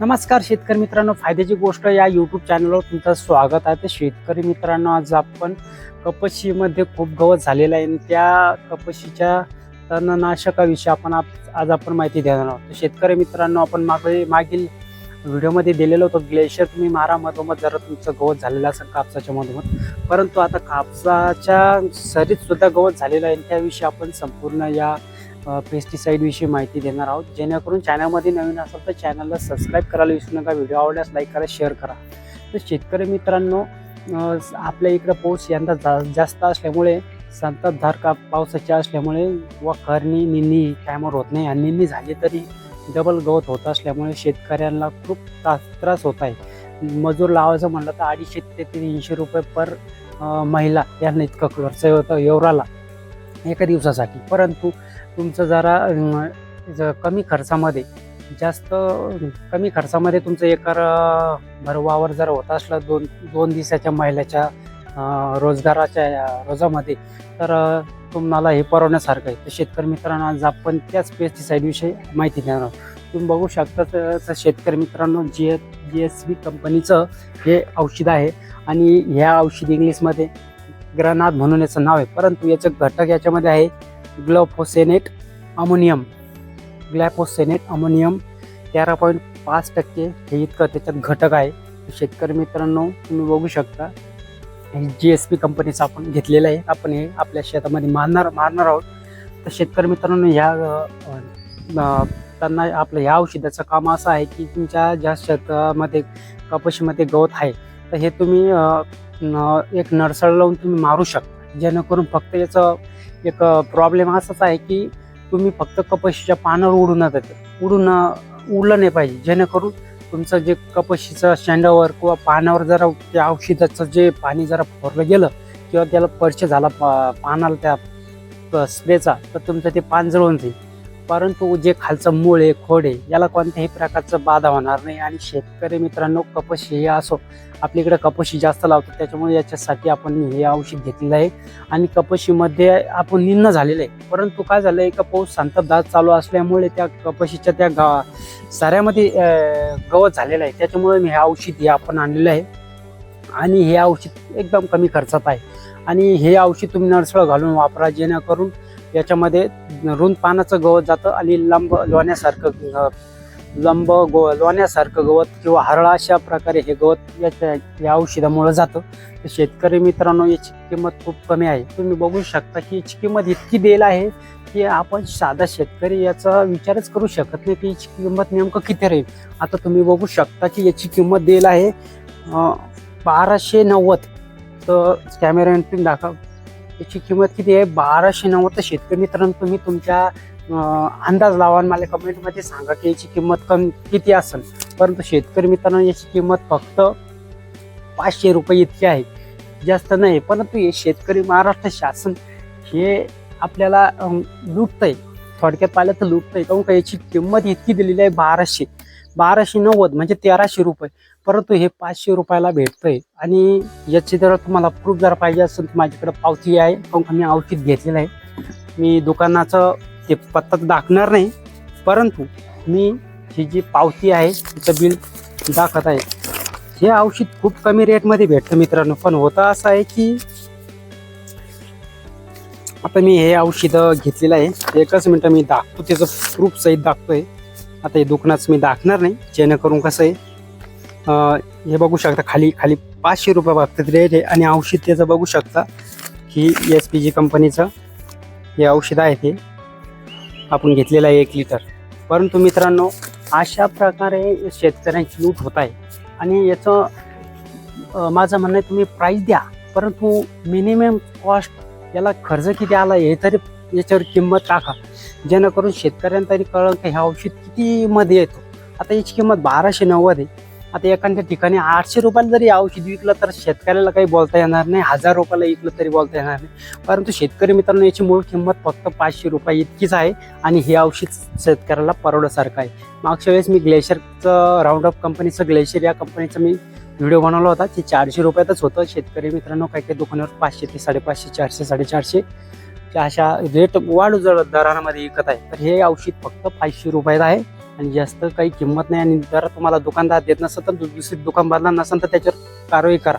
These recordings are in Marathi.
नमस्कार शेतकरी मित्रांनो फायद्याची गोष्ट या यूट्यूब चॅनलवर तुमचं स्वागत आहे. तर शेतकरी मित्रांनो आज आपण कपशीमध्ये खूप गवत झालेलं आहे आणि त्या कपशीच्या तणनाशकाविषयी आपण आज आपण माहिती देणार आहोत. तर शेतकरी मित्रांनो आपण मागे मागील व्हिडिओमध्ये दिलेलं होतं ग्लेशियर तुम्ही मारा मधोमध जरा तुमचं गवत झालेलं असेल कापसाच्या मधोमध. परंतु आता कापसाच्या सरीत सुद्धा गवत झालेलं आहे त्याविषयी आपण संपूर्ण या पेस्टिसाईडविषयी माहिती देणार आहोत. जेणेकरून चॅनलमध्ये नवीन असेल तर चॅनलला सबस्क्राईब करायला विसरू नका. व्हिडिओ आवडल्यास लाईक करा शेअर करा. तर शेतकरी मित्रांनो आपल्या इकडं पाऊस यंदा जा जास्त असल्यामुळे संततधार का पावसाच्या असल्यामुळे व करणी निन्नी टायमर होत नाही. आणि निन्नी झाली तरी डबल गवत होत असल्यामुळे शेतकऱ्यांना खूप त्रास त्रास होत आहे. मजूर लावायचं म्हणलं तर अडीचशे ते तीनशे रुपये पर महिला यांना इतकं खर्च होतं एवराला एका दिवसासाठी. परंतु तुमचं जरा कमी खर्चामध्ये जास्त कमी खर्चामध्ये तुमचं एकर भरवावर वावर जर होत असलं दोन दोन दिवसाच्या महिलाच्या रोजगाराच्या रोजामध्ये तर तुम्हाला हे परवण्यासारखं आहे. तर शेतकरी मित्रांनो आज आपण त्याच पेस्टिसाईडविषयी माहिती देणार तुम्ही बघू शकता तर तर शेतकरी मित्रांनो जी एस जी एस बी कंपनीचं हे औषध आहे आणि ह्या औषध इंग्लिशमध्ये ग्रनाद म्हणून याचं नाव आहे. परंतु याचं घटक याच्यामध्ये आहे ग्लोफोसेनेट अमोनियम. ग्लॅफोसेनेट अमोनियम तेरा पॉईंट पाच टक्के हे इतकं त्याच्यात घटक आहे. शेतकरी मित्रांनो तुम्ही बघू शकता जी एस पी कंपनीचं आपण घेतलेलं आहे. आपण हे आपल्या शेतामध्ये मारणार मारणार आहोत. तर शेतकरी मित्रांनो ह्या त्यांना आपलं ह्या औषधाचं काम असं आहे की तुमच्या ज्या शेतामध्ये कपाशीमध्ये गवत आहे तर हे तुम्ही एक नरसळ लावून तुम्ही मारू शकता. जेणेकरून फक्त याचं एक प्रॉब्लेम असाच आहे की तुम्ही फक्त कपाशीच्या पानावर उडू नका. ते उडून उडलं नाही पाहिजे. जेणेकरून तुमचं जे कपाशीचं शेंडावर किंवा पानावर जरा त्या औषधाचं जे पाणी जरा फोरलं गेलं किंवा त्याला पर्श झाला पा पानाला त्या स्प्रेचा तर तुमचं ते पान जळून जाईल. परंतु जे खालचं मूळ आहे खोड आहे याला कोणत्याही प्रकारचं बाधा होणार नाही. आणि शेतकरी मित्रांनो कपाशी हे असो आपल्याकडे कपाशी जास्त लावतो त्याच्यामुळे याच्यासाठी आपण हे औषध घेतलेलं आहे. आणि कपाशीमध्ये आपण निन्न झालेलं आहे. परंतु काय झालं आहे का पाऊस संततधार चालू असल्यामुळे त्या कपाशीच्या त्या गा साऱ्यामध्ये गवत झालेलं आहे. त्याच्यामुळे मी हे औषध हे आपण आणलेलं आहे. आणि हे औषध एकदम कमी खर्चात आहे. आणि हे औषध तुम्ही नरसळ घालून वापरा जेणेकरून याच्यामध्ये रुंद पानाचं गवत जातं आणि लंब लोण्यासारखं लंब गो लोण्यासारखं गवत किंवा हरळा अशा प्रकारे हे गवत याच्या या औषधामुळं जातं. तर शेतकरी मित्रांनो याची किंमत खूप कमी आहे. तुम्ही बघू शकता की याची किंमत इतकी देल आहे की आपण साधा शेतकरी याचा विचारच करू शकत नाही की याची किंमत नेमकं किती राहील. आता तुम्ही बघू शकता की याची किंमत देल आहे बाराशे नव्वद. तर कॅमेऱ्याने दाखव याची किंमत किती आहे? बाराशे नव्वद तर शेतकरी मित्रांनो तुम्ही तुमच्या अंदाज लावा आणि मला कमेंटमध्ये सांगा की याची किंमत कमी किती असेल. परंतु शेतकरी मित्रांनो याची किंमत फक्त पाचशे रुपये इतकी आहे. जास्त नाही परंतु हे शेतकरी महाराष्ट्र शासन हे आपल्याला लुटतंय. थोडक्यात पाहिलं तर लुटतंय. काहून का याची किंमत इतकी दिलेली आहे? बाराशे. बाराशे नव्वद म्हणजे तेराशे रुपये. परंतु हे पाचशे रुपयाला भेटतंय. आणि याची जर तुम्हाला प्रूफ जर पाहिजे असेल तर माझ्याकडे पावती आहे. मी औषध घेतलेलं आहे. मी दुकानाचं ते पत्ता दाखणार नाही. परंतु मी ही जी पावती आहे तिचं बिल दाखवत आहे. हे औषध खूप कमी रेटमध्ये भेटतं मित्रांनो. पण होतं असं आहे की आता मी हे औषध घेतलेलं आहे. एकच मिनटं मी दाखतो त्याचं प्रूफ सहित दाखतोय आता हे दुकानाच मी दाखणार नाही. जेणेकरून कसं आहे हे बघू शकता खाली खाली पाचशे रुपये बघतात रेट आहे. आणि औषध त्याचं बघू शकता की एस पी जी कंपनीचं हे औषध आहे ते. आपण घेतलेलं आहे एक लिटर परंतु मित्रांनो अशा प्रकारे शेतकऱ्यांची लूट होत आहे. आणि याचं माझं म्हणणं आहे तुम्ही प्राईस द्या. परंतु मिनिमम कॉस्ट याला खर्च किती आला हे तरी याच्यावर किंमत टाका जेणेकरून शेतकऱ्यांना तरी कळलं की हे औषध किती मध्ये येतो. आता याची किंमत बाराशे नव्वद आहे. आता एखाद्या ठिकाणी आठशे रुपयाला जरी औषध विकलं तर शेतकऱ्याला काही बोलता येणार नाही. हजार रुपयाला विकलं तरी बोलता येणार नाही. परंतु शेतकरी मित्रांनो याची मूळ किंमत फक्त पाचशे रुपये इतकीच आहे आणि हे औषध शेतकऱ्याला परवडण्यासारखं आहे. मागच्या वेळेस मी ग्लेशियरचं राऊंड अप कंपनीचं ग्लेशियर या कंपनीचं मी व्हिडिओ बनवला होता. ते चारशे रुपयातच होतं. शेतकरी मित्रांनो काही काही दुकानावर पाचशे ते साडेपाचशे चारशे साडेचारशे. त्या अशा रेट वाढ जर दरामध्ये विकत आहे तर हे औषध फक्त पाचशे रुपयात आहे आणि जास्त काही किंमत नाही. आणि जर तुम्हाला दुकानदार देत नसेल तर दु- दुसरी दुकानदार नसेल तर त्याच्यावर कारवाई करा.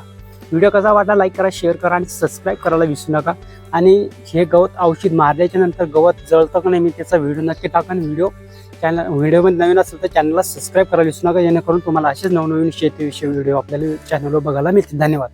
व्हिडिओ कसा वाटला लाईक करा शेअर करा आणि सबस्क्राईब करायला विसरू नका. आणि हे गवत औषध मारल्याच्या नंतर गवत जळतं का नाही मी त्याचा व्हिडिओ नक्की टाका आणि व्हिडिओ चॅनल व्हिडिओमध्ये नवीन असेल तर चॅनलला सबस्क्राईब करायला विसरू नका. जेणेकरून तुम्हाला असेच नवनवीन शेतीविषयी व्हिडिओ आपल्याला चॅनलवर बघायला मिळतील. धन्यवाद.